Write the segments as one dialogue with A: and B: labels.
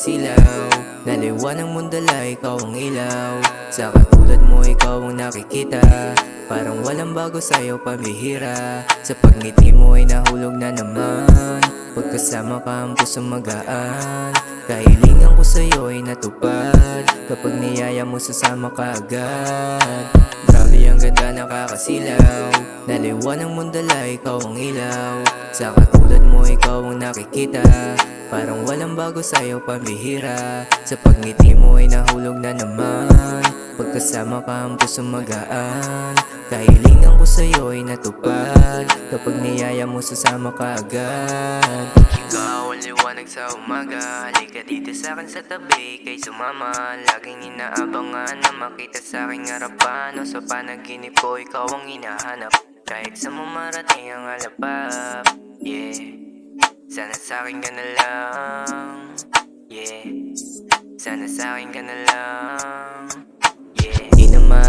A: nakakasilaw Naliwan ng mundala, ikaw ang ilaw. Sa katulad mo, ikaw ang nakikita. Parang walang bago sa'yo, pambihira. Sa pagngiti mo ay nahulog na naman. Pagkasama ka ang puso magaan. Kahilingan ko sa'yo ay natupad. Kapag niyaya mo sasama ka agad Grabe ang ganda nakakasilaw. Naliwan ng mundala, ikaw ang ilaw. Sa katulad mo, ikaw ang nakikita. Parang walang bago sa'yo, pambihira. Sa pagngiti mo ay nahulog na naman. Pagkasama ka ang puso magaan. Kahilingan ko sa'yo ay natupad. Kapag niyaya mo sasama ka agad. Ikaw ang liwanag sa umaga. Halika dito sa akin sa tabi. Kay sumama Laging inaabangan na makita sa aking harapan. O sa panaginip ko ikaw ang hinahanap. Kahit sa marating ang alapap Yeah. Sana sa akin ka na lang Yeah. Sana sa akin ka na lang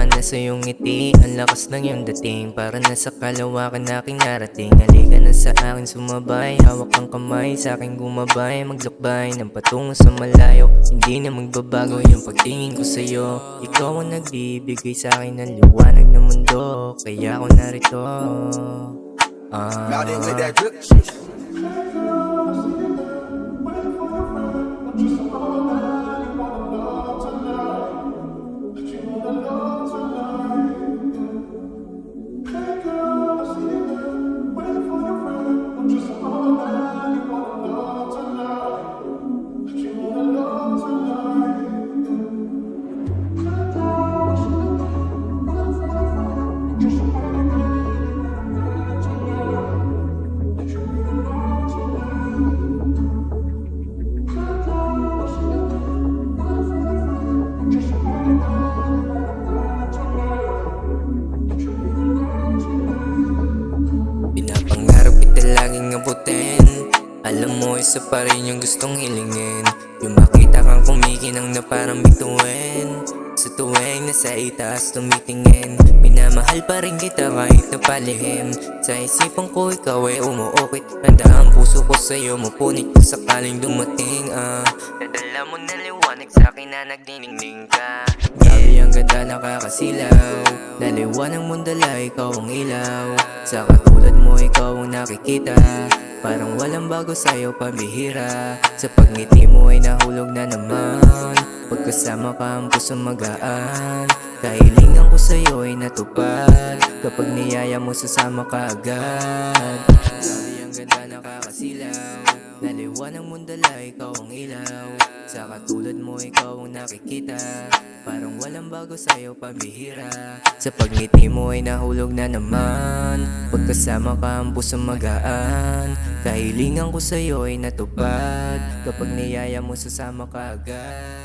A: nasa iyong ngiti. Ang lakas ng iyong dating. Para nasa kalawakan aking narating. Halika na sa akin sumabay. Hawak ang kamay sa aking gumabay. Maglakbay ng patungo sa malayo. Hindi na magbabago yung pagtingin ko sa'yo. Ikaw ang nagbibigay sa akin ng liwanag ng mundo. Kaya ako narito. Ah.
B: Now
A: laging abutin. Alam mo, isa pa rin yung gustong hilingin. Yung makita kang kumikinang na parang bituin. Sa tuwing nasa itaas tumitingin. Minamahal pa rin kita kahit napalihim Sa isipan ko ikaw ay umuukit. Handa ang puso ko sa'yo mapunit kung sakaling dumating ah. Nadala mo na liwanag sa'kin na nagniningning ka. Grabe ang ganda nakakasilaw. Naliwan ng mundala, ikaw ang ilaw. Sa katulad mo, ikaw ang nakikita. Parang walang bago sa'yo, pambihira. Sa pagngiti mo ay nahulog na naman. Pagkasama ka ang puso magaan. Kahilingan ko sa'yo ay natupad. Kapag niyaya mo sasama ka agad. Grabe ang ganda nakakasilaw Naliwan ng mundala, ikaw ang ilaw. Sa katulad mo, ikaw ang nakikita. Parang walang bago sa'yo, pambihira. Sa pagngiti mo ay nahulog na naman. Pagkasama ka ang puso magaan. Kahilingan ko sa'yo ay natupad. Kapag niyaya mo sasama ka agad